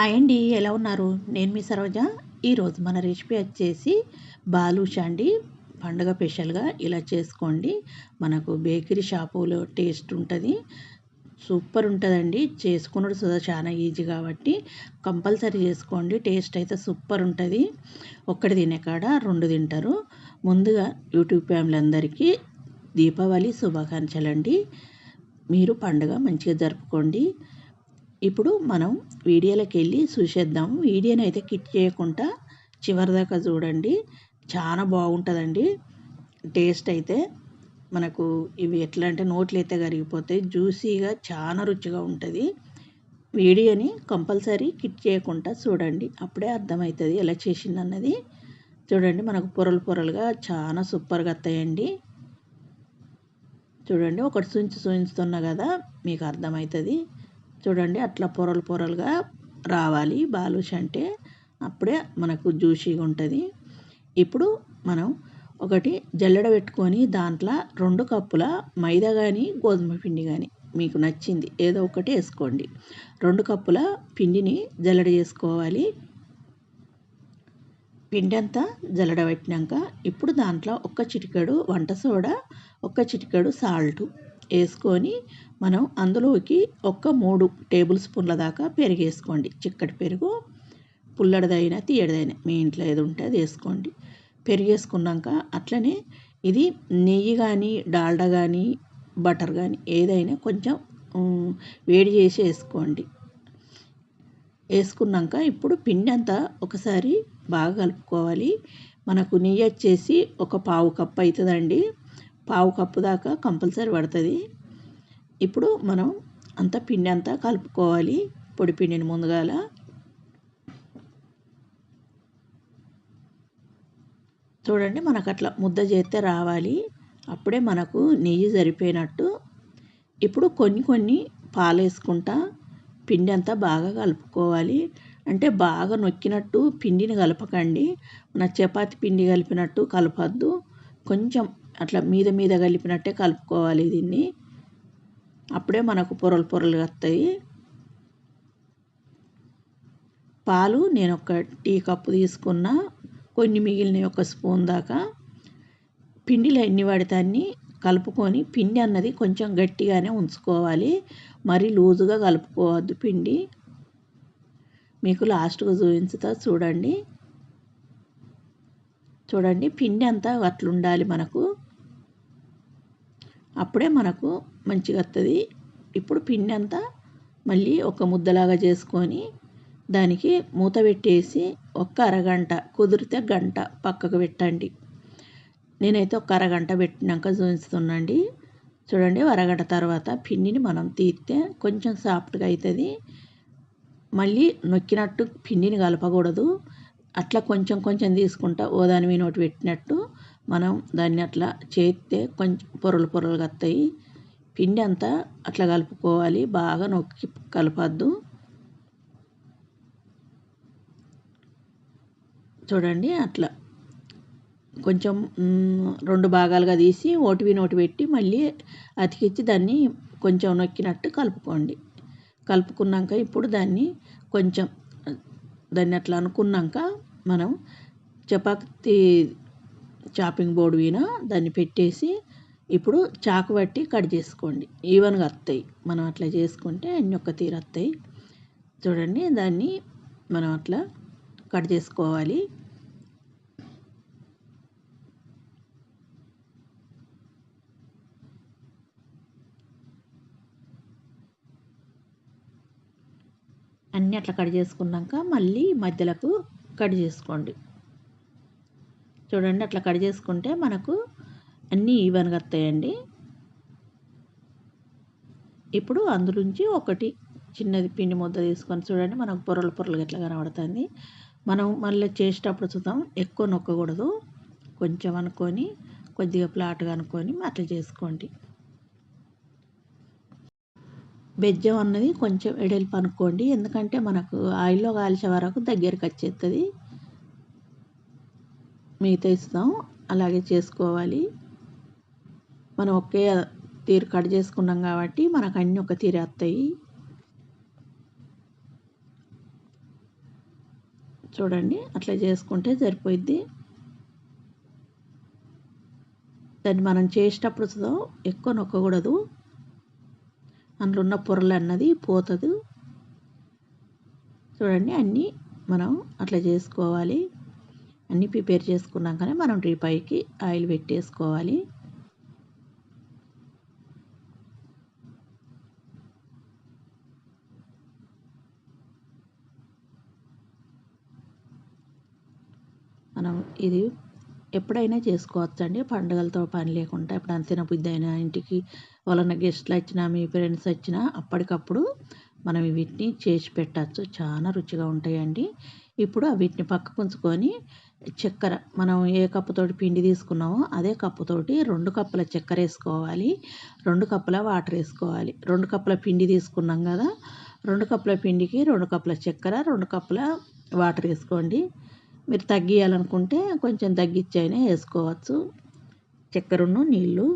Hi అండి ఎలా ఉన్నారు? నేను మీ సరోజ. ఈరోజు మన రెసిపీ వచ్చేసి బాలుషా అండి పండుగ స్పెషల్గా ఇలా చేసుకోండి. మనకు బేకరీ షాపులో టేస్ట్ ఉంటుంది. సూపర్ ఉంటుందండి. చేసుకున్నది సుధా చాలా ఈజీ కాబట్టి కంపల్సరీ చేసుకోండి. టేస్ట్ అయితే సూపర్ ఉంటుంది. ఒక్కటి తినే కాడ రెండు తింటారు. ముందుగా యూట్యూబ్ ఫ్యామిలీ అందరికీ దీపావళి శుభాకాంక్షలు అండి మీరు పండుగ మంచిగా జరుపుకోండి. ఇప్పుడు మనం వీడియోలోకి వెళ్ళి చూసేద్దాం వీడియోని అయితే కిట్ చేయకుండా చివరిదాకా చూడండి. చాలా బాగుంటుందండి. టేస్ట్ అయితే మనకు ఇవి ఎట్లా అంటే నోట్లు అయితే కరిగిపోతాయి. జ్యూసీగా చాలా రుచిగా ఉంటుంది. వీడియోని కంపల్సరీ కిట్ చేయకుండా చూడండి. అప్పుడే అర్థమవుతుంది ఎలా చేసింది అన్నది చూడండి మనకు పొరలు పొరలుగా చాలా సూపర్గా వస్తాయండి చూడండి ఒకటి సుంచి చూయించుతున్నా కదా మీకు అర్థమవుతుంది చూడండి అట్లా పొరలు పొరలుగా రావాలి బాలుష అంటే అప్పుడే మనకు జ్యూసీగా ఉంటుంది. ఇప్పుడు మనం ఒకటి జల్లెడ పెట్టుకొని దాంట్లో రెండు కప్పుల మైదా కానీ గోధుమ పిండి కానీ మీకు నచ్చింది ఏదో ఒకటి వేసుకోండి. రెండు కప్పుల పిండిని జల్లెడ చేసుకోవాలి. పిండి అంతా జల్లడ పెట్టినాక ఇప్పుడు దాంట్లో ఒక్క చిటికెడు వంట సోడా ఒక్క చిటికెడు సాల్ట్ వేసుకొని మనం అందులోకి ఒక్క మూడు టేబుల్ స్పూన్ల దాకా పెరుగు వేసుకోండి. చిక్కటి పెరుగు పుల్లడిదైనా తీయడిదైనా మీ ఇంట్లో ఏది ఉంటే అది వేసుకోండి. పెరుగు వేసుకున్నాక అట్లనే ఇది నెయ్యి కానీ డాల్డా కానీ బటర్ కానీ ఏదైనా కొంచెం వేడి చేసి వేసుకోండి. వేసుకున్నాక ఇప్పుడు పిండి అంతా ఒకసారి బాగా కలుపుకోవాలి. మనకు నెయ్యి వచ్చేసి ఒక పావు కప్పు అవుతుందండి. పావు కప్పు దాకా కంపల్సరీ పడుతుంది. ఇప్పుడు మనం అంత పిండి అంతా కలుపుకోవాలి. పొడి పిండిని ముందుగాల. చూడండి మనకు అట్లా ముద్ద చేస్తే రావాలి. అప్పుడే మనకు నెయ్యి సరిపోయినట్టు. ఇప్పుడు కొన్ని కొన్ని పాలు వేసుకుంటా పిండి అంతా బాగా కలుపుకోవాలి. అంటే బాగా నొక్కినట్టు పిండిని కలపకండి. మన చపాతి పిండి కలిపినట్టు కలపద్దు. కొంచెం అట్లా మీద మీద కలిపినట్టే కలుపుకోవాలి దీన్ని. అప్పుడే మనకు పొరలు పొరలు వస్తాయి. పాలు నేను ఒక టీ కప్పు తీసుకున్న. కొన్ని మిగిలిన ఒక స్పూన్ దాకా. పిండిలో ఎన్ని పడితే అన్ని కలుపుకొని పిండి అన్నది కొంచెం గట్టిగానే ఉంచుకోవాలి. మరి లూజుగా కలుపుకోవద్దు పిండి. మీకు లాస్ట్గా చూపించుతా చూడండి. చూడండి పిండి అంతా అట్లుండాలి మనకు. అప్పుడే మనకు మంచిగా వస్తుంది ఇప్పుడు పిండి అంతా మళ్ళీ ఒక ముద్దలాగా చేసుకొని దానికి మూత పెట్టేసి ఒక్క అరగంట కుదిరితే గంట పక్కకు పెట్టండి. నేనైతే ఒక అరగంట పెట్టినాక చూపిస్తున్నాండి. చూడండి అరగంట తర్వాత పిండిని మనం తీస్తే కొంచెం సాఫ్ట్గా అవుతుంది మళ్ళీ నొక్కినట్టు పిండిని కలపకూడదు. అట్లా కొంచెం కొంచెం తీసుకుంటా ఓదాని దాని మీద ఒకటి పెట్టినట్టు. మనం దాన్ని అట్లా చేస్తే కొంచెం పొరలు పొరలుగా వస్తాయి. పిండి అంతా అట్లా కలుపుకోవాలి. బాగా నొక్కి కలపద్దు. చూడండి అట్లా. కొంచెం రెండు భాగాలుగా తీసి ఓటివి నోటి పెట్టి మళ్ళీ అతికిచ్చి దాన్ని కొంచెం నొక్కినట్టు కలుపుకోండి. కలుపుకున్నాక ఇప్పుడు దాన్ని కొంచెం దాన్ని అట్లా అనుకున్నాక మనం చపాతీ చాపింగ్ బోర్డు మీద దాన్ని పెట్టేసి ఇప్పుడు చాకు పట్టి కట్ చేసుకోండి. ఈవెన్గా వస్తాయి మనం అట్లా చేసుకుంటే అన్ని ఒక్క తీరు వస్తాయి చూడండి దాన్ని మనం అట్లా కట్ చేసుకోవాలి. అన్నీ అట్లా కట్ చేసుకున్నాక మళ్ళీ మధ్యలకు కట్ చేసుకోండి. చూడండి అట్లా కట్ చేసుకుంటే మనకు అన్నీ ఈవెన్గా వస్తాయండి. ఇప్పుడు అందులోంచి ఒకటి చిన్నది పిండి ముద్ద తీసుకొని చూడండి మనకు పొరలు పొరలు ఎట్లా కనబడుతుంది. మనం మళ్ళీ చేసేటప్పుడు చూద్దాం ఎక్కువ నొక్కకూడదు. కొంచెం అనుకొని కొద్దిగా ఫ్లాట్గా అనుకొని అట్లా చేసుకోండి. బెజ్జం అన్నది కొంచెం ఎడల్పు అనుకోండి ఎందుకంటే మనకు ఆయిల్లో కాల్చే వరకు దగ్గరికి వచ్చేస్తుంది మిగతా ఇస్తాం. అలాగే చేసుకోవాలి. మనం ఒకే తీరు కట్ చేసుకున్నాం కాబట్టి మనకు అన్నీ ఒక తీరు వస్తాయి. చూడండి అట్లా చేసుకుంటే సరిపోయిద్ది. దాన్ని మనం చేసేటప్పుడు ఎక్కువ నొక్కకూడదు. అందులో ఉన్న పొరలు అన్నది పోతుంది. చూడండి అన్నీ మనం అట్లా చేసుకోవాలి. అన్నీ ప్రిపేర్ చేసుకున్నాకనే మనం రీపైకి ఆయిల్ పెట్టేసుకోవాలి. మనం ఇది ఎప్పుడైనా చేసుకోవచ్చండి. పండుగలతో పని లేకుండా ఎప్పుడైనా తినబుద్ధి అయినా ఇంటికి వలన గెస్ట్లు వచ్చినా మీ ఫ్రెండ్స్ వచ్చినా అప్పటికప్పుడు మనం వీటిని చేసి పెట్టచ్చు. చాలా రుచిగా ఉంటాయండి. ఇప్పుడు వీటిని పక్కకు ఉంచుకొని చక్కెర మనం ఏ కప్పుతోటి పిండి తీసుకున్నామో అదే కప్పుతోటి రెండు కప్పుల చక్కెర వేసుకోవాలి రెండు కప్పుల వాటర్ వేసుకోవాలి. రెండు కప్పుల పిండి తీసుకున్నాం కదా రెండు కప్పుల పిండికి రెండు కప్పుల చక్కెర రెండు కప్పుల వాటర్ వేసుకోండి. మీరు తగ్గియాలనుకుంటే కొంచెం తగ్గించైనా వేసుకోవచ్చు. చక్కెరను నీళ్ళు.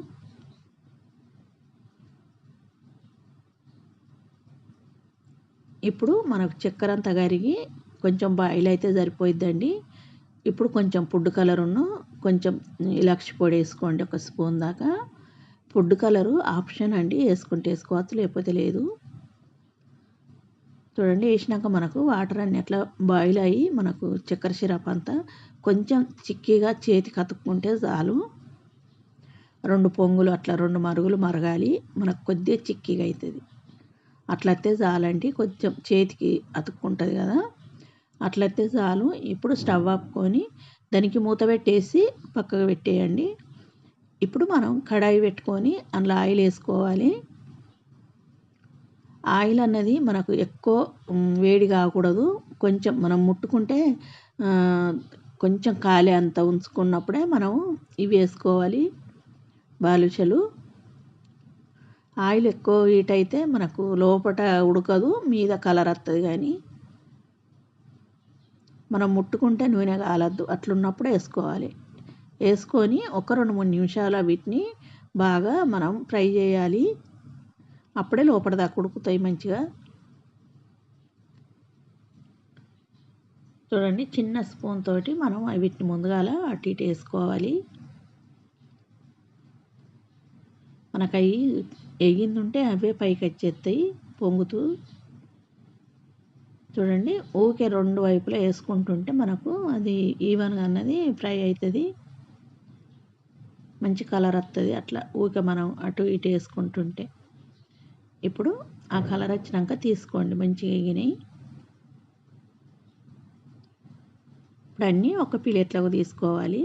ఇప్పుడు మనకు చక్కెర అంతా కరిగి కొంచెం బాయిల్ అయితే సరిపోయిద్దండి. ఇప్పుడు కొంచెం ఫుడ్ కలరును కొంచెం ఇలాక్షి పొడి వేసుకోండి ఒక స్పూన్ దాకా. ఫుడ్ కలరు ఆప్షన్ అండి వేసుకుంటే వేసుకోవచ్చు లేకపోతే లేదు. చూడండి వేసినాక మనకు వాటర్ అన్ని అట్లా బాయిల్ అయ్యి మనకు చక్కెర సిరప్ అంతా కొంచెం చిక్కీగా చేతికి అతుక్కుంటే చాలు. రెండు పొంగులు అట్లా రెండు మరుగులు మరగాలి మనకు కొద్దిగా చిక్కీగా అవుతుంది అట్లయితే చాలండి కొంచెం చేతికి అతుక్కుంటుంది కదా. అట్లయితే చాలు. ఇప్పుడు స్టవ్ ఆపుకొని దానికి మూత పెట్టేసి పక్కకు పెట్టేయండి. ఇప్పుడు మనం కడాయి పెట్టుకొని అందులో ఆయిల్ వేసుకోవాలి. ఆయిల్ అన్నది మనకు ఎక్కువ వేడి కాకూడదు. కొంచెం మనం ముట్టుకుంటే కొంచెం కాలే అంత ఉంచుకున్నప్పుడే మనం ఇవి వేసుకోవాలి. బాలుషలు ఆయిల్ ఎక్కువ హీట్ అయితే మనకు లోపల ఉడకదు మీద కలర్ వస్తుంది కానీ. మనం ముట్టుకుంటే నూనె కాలద్దు. అట్లున్నప్పుడు వేసుకోవాలి. వేసుకొని ఒక రెండు మూడు నిమిషాలు వీటిని బాగా మనం ఫ్రై చేయాలి. అప్పుడే లోపల దాకా ఉడుకుతాయి మంచిగా. చూడండి చిన్న స్పూన్ తోటి మనం వీటిని ముందుగాల అటు ఇటు వేసుకోవాలి. మనకు అవి ఎగింది ఉంటే అవే పైకి వచ్చేస్తాయి పొంగుతూ చూడండి ఊకే రెండు వైపులా వేసుకుంటుంటే మనకు అది ఈవెన్గా అన్నది ఫ్రై అవుతుంది మంచి కలర్ వస్తుంది అట్లా ఊకే మనం అటు ఇటు వేసుకుంటుంటే. ఇప్పుడు ఆ కలర్ వచ్చినాక తీసుకోండి మంచిగా ఎగినాయి. ఇప్పుడు అన్నీ ఒక ప్లేట్లోకి తీసుకోవాలి.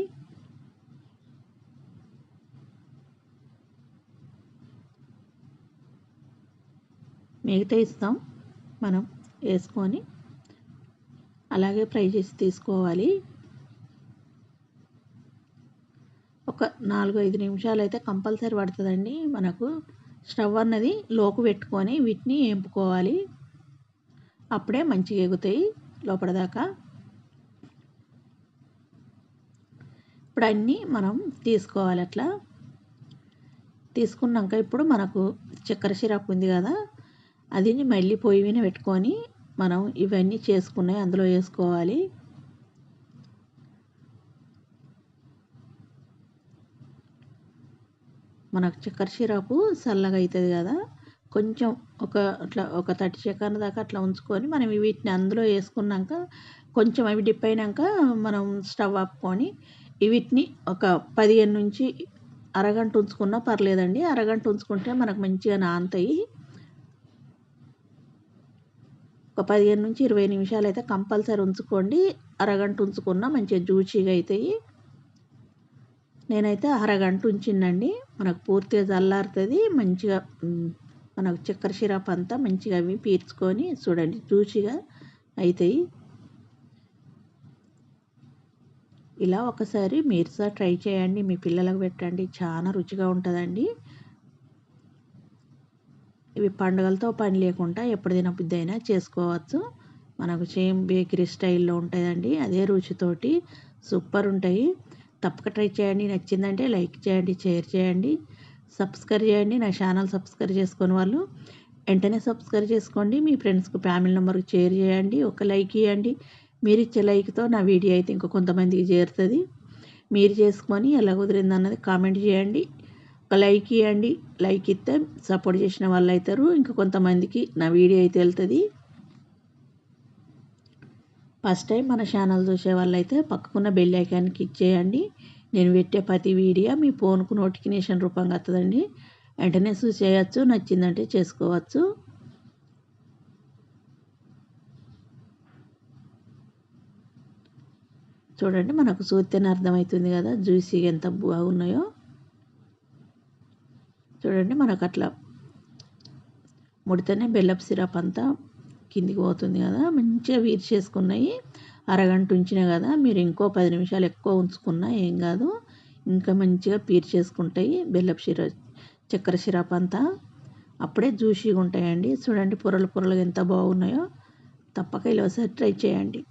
మిగతా ఇస్తాం మనం. వేసుకొని అలాగే ఫ్రై చేసి తీసుకోవాలి. ఒక నాలుగు ఐదు నిమిషాలు అయితే కంపల్సరీ పడుతుందండి మనకు. స్టవ్ అన్నది లోకు పెట్టుకొని వీటిని ఏంపుకోవాలి. అప్పుడే మంచిగా ఎగుతాయి లోపలిదాకా ఇప్పుడు అన్నీ మనం తీసుకోవాలి అట్లా. తీసుకున్నాక ఇప్పుడు మనకు చక్కెర సిరప్ ఉంది కదా అది మళ్ళీ పొయ్యి మీద పెట్టుకొని మనం ఇవన్నీ చేసుకున్నాయి అందులో వేసుకోవాలి. మనకు చక్కెర సిరపు చల్లగా అవుతుంది కదా కొంచెం ఒక అట్లా ఒక థర్టీ సెకండ్ దాకా అట్లా ఉంచుకొని మనం వీటిని అందులో వేసుకున్నాక కొంచెం అవి డిప్ అయినాక మనం స్టవ్ ఆపుకొని వీటిని ఒక పదిహేను నుంచి అరగంట ఉంచుకున్నా పర్లేదండి. అరగంట ఉంచుకుంటే మనకు మంచిగా నానతాయి. ఒక పదిహేను నుంచి ఇరవై నిమిషాలు అయితే కంపల్సరీ ఉంచుకోండి. అరగంట ఉంచుకున్నా మంచిగా జ్యూసీగా అవుతాయి నేనైతే అరగంట ఉంచిందండి. మనకు పూర్తిగా చల్లారుతుంది మంచిగా మనకు చక్కెర సిరప్ అంతా మంచిగా అవి పీల్చుకొని చూడండి జ్యూసీగా అవుతాయి ఇలా ఒకసారి మీరు సార్ ట్రై చేయండి. మీ పిల్లలకు పెట్టండి. చాలా రుచిగా ఉంటుందండి. ఇవి పండుగలతో పని లేకుండా ఎప్పుడు తినబుద్ధి అయినా చేసుకోవచ్చు. మనకు సేమ్ బేకరీ స్టైల్లో ఉంటుందండి అదే రుచితోటి సూపర్ ఉంటాయి. తప్పక ట్రై చేయండి నచ్చిందంటే లైక్ చేయండి షేర్ చేయండి సబ్స్క్రైబ్ చేయండి. నా ఛానల్ సబ్స్క్రైబ్ చేసుకుని వాళ్ళు వెంటనే సబ్స్క్రైబ్ చేసుకోండి. మీ ఫ్రెండ్స్కి ఫ్యామిలీ నెంబర్కి షేర్ చేయండి ఒక లైక్ ఇవ్వండి మీరు ఇచ్చే లైక్తో నా వీడియో అయితే ఇంకా కొంతమందికి చేరుతుంది. మీరు చేసుకొని ఎలా కుదిరింది అన్నది కామెంట్ చేయండి. ఒక లైక్ ఇవ్వండి లైక్ ఇస్తే సపోర్ట్ చేసిన వాళ్ళు అవుతారు ఇంకా కొంతమందికి నా వీడియో అయితే వెళ్తుంది. ఫస్ట్ టైం మన ఛానల్ చూసే వాళ్ళైతే పక్కకున్న బెల్ ఐకాన్కి ఇచ్చేయండి నేను పెట్టే ప్రతి వీడియో మీ ఫోన్కు నోటిఫికేషన్ రూపంగా వస్తుందండి వెంటనే చూసేయచ్చు నచ్చిందంటే చేసుకోవచ్చు. చూడండి మనకు చూస్తేనే అర్థమవుతుంది కదా జ్యూసీ ఎంత బాగున్నాయో. చూడండి మనకు అట్లా ముడితేనే బెల్లపు సిరప్ అంతా కిందికి పోతుంది కదా మంచిగా వీర్ చేసుకున్నాయి. అరగంట ఉంచినా కదా మీరు ఇంకో పది నిమిషాలు ఎక్కువ ఉంచుకున్నా ఏం కాదు. ఇంకా మంచిగా పీర్ చేసుకుంటాయి బెల్లపు సిర చక్కెర సిరప్ అంతా. అప్పుడే జ్యూసీగా ఉంటాయండి. చూడండి పొరలు పొరలు ఎంత బాగున్నాయో. తప్పక ఇలా ఒకసారి ట్రై చేయండి.